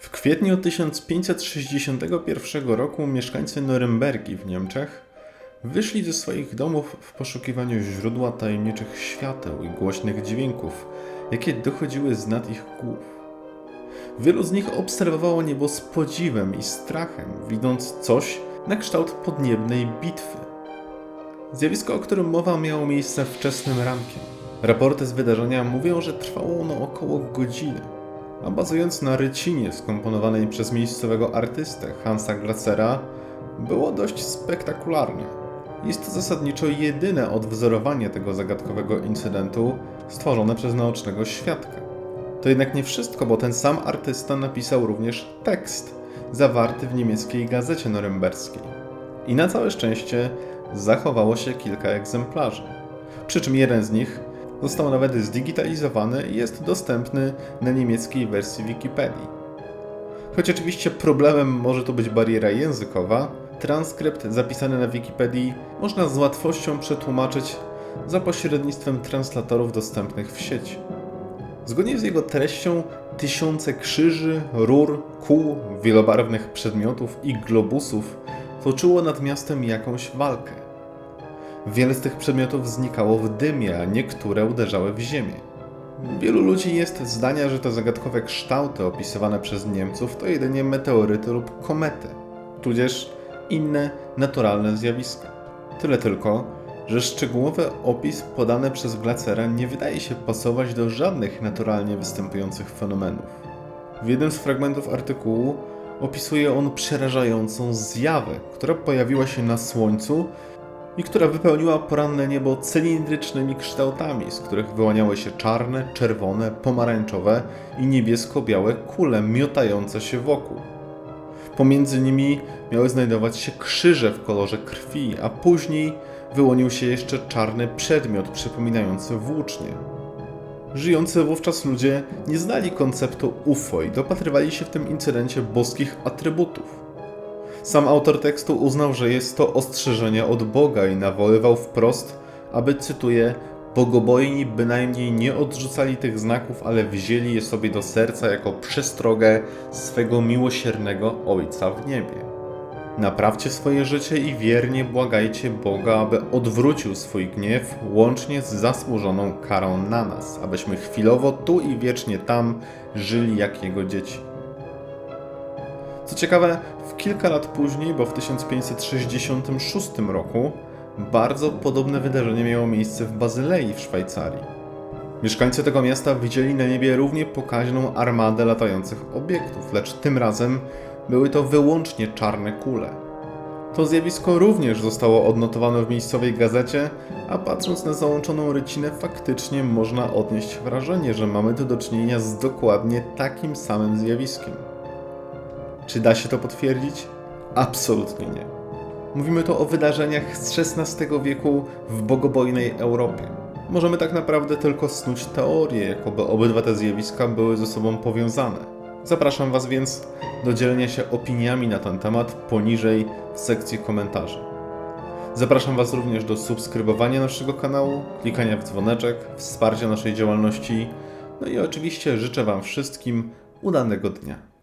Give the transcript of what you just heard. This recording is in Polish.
W kwietniu 1561 roku mieszkańcy Norymbergi w Niemczech wyszli ze swoich domów w poszukiwaniu źródła tajemniczych świateł i głośnych dźwięków, jakie dochodziły z nad ich głów. Wielu z nich obserwowało niebo z podziwem i strachem, widząc coś na kształt podniebnej bitwy. Zjawisko, o którym mowa, miało miejsce wczesnym rankiem. Raporty z wydarzenia mówią, że trwało ono około godziny, a bazując na rycinie skomponowanej przez miejscowego artystę Hansa Glacera, było dość spektakularne. Jest to zasadniczo jedyne odwzorowanie tego zagadkowego incydentu stworzone przez naocznego świadka. To jednak nie wszystko, bo ten sam artysta napisał również tekst zawarty w niemieckiej gazecie norymberskiej. I na całe szczęście zachowało się kilka egzemplarzy. Przy czym jeden z nich został nawet zdigitalizowany i jest dostępny na niemieckiej wersji Wikipedii. Choć oczywiście problemem może tu być bariera językowa, transkrypt zapisany na Wikipedii można z łatwością przetłumaczyć za pośrednictwem translatorów dostępnych w sieci. Zgodnie z jego treścią, tysiące krzyży, rur, kół, wielobarwnych przedmiotów i globusów toczyło nad miastem jakąś walkę. Wiele z tych przedmiotów znikało w dymie, a niektóre uderzały w ziemię. Wielu ludzi jest zdania, że te zagadkowe kształty opisywane przez Niemców to jedynie meteoryty lub komety, tudzież inne naturalne zjawiska. Tyle tylko, że szczegółowy opis podany przez Glacera nie wydaje się pasować do żadnych naturalnie występujących fenomenów. W jednym z fragmentów artykułu opisuje on przerażającą zjawę, która pojawiła się na Słońcu i która wypełniła poranne niebo cylindrycznymi kształtami, z których wyłaniały się czarne, czerwone, pomarańczowe i niebiesko-białe kule miotające się wokół. Pomiędzy nimi miały znajdować się krzyże w kolorze krwi, a później wyłonił się jeszcze czarny przedmiot przypominający włócznie. Żyjący wówczas ludzie nie znali konceptu UFO i dopatrywali się w tym incydencie boskich atrybutów. Sam autor tekstu uznał, że jest to ostrzeżenie od Boga i nawoływał wprost, aby, cytuję, bogobojni bynajmniej nie odrzucali tych znaków, ale wzięli je sobie do serca jako przestrogę swego miłosiernego Ojca w niebie. Naprawcie swoje życie i wiernie błagajcie Boga, aby odwrócił swój gniew łącznie z zasłużoną karą na nas, abyśmy chwilowo tu i wiecznie tam żyli jak Jego dzieci. Co ciekawe, w kilka lat później, bo w 1566 roku, bardzo podobne wydarzenie miało miejsce w Bazylei w Szwajcarii. Mieszkańcy tego miasta widzieli na niebie równie pokaźną armadę latających obiektów, lecz tym razem były to wyłącznie czarne kule. To zjawisko również zostało odnotowane w miejscowej gazecie, a patrząc na załączoną rycinę, faktycznie można odnieść wrażenie, że mamy tu do czynienia z dokładnie takim samym zjawiskiem. Czy da się to potwierdzić? Absolutnie nie. Mówimy tu o wydarzeniach z XVI wieku w bogobojnej Europie. Możemy tak naprawdę tylko snuć teorię, jakoby obydwa te zjawiska były ze sobą powiązane. Zapraszam Was więc do dzielenia się opiniami na ten temat poniżej w sekcji komentarzy. Zapraszam Was również do subskrybowania naszego kanału, klikania w dzwoneczek, wsparcia naszej działalności, no i oczywiście życzę Wam wszystkim udanego dnia.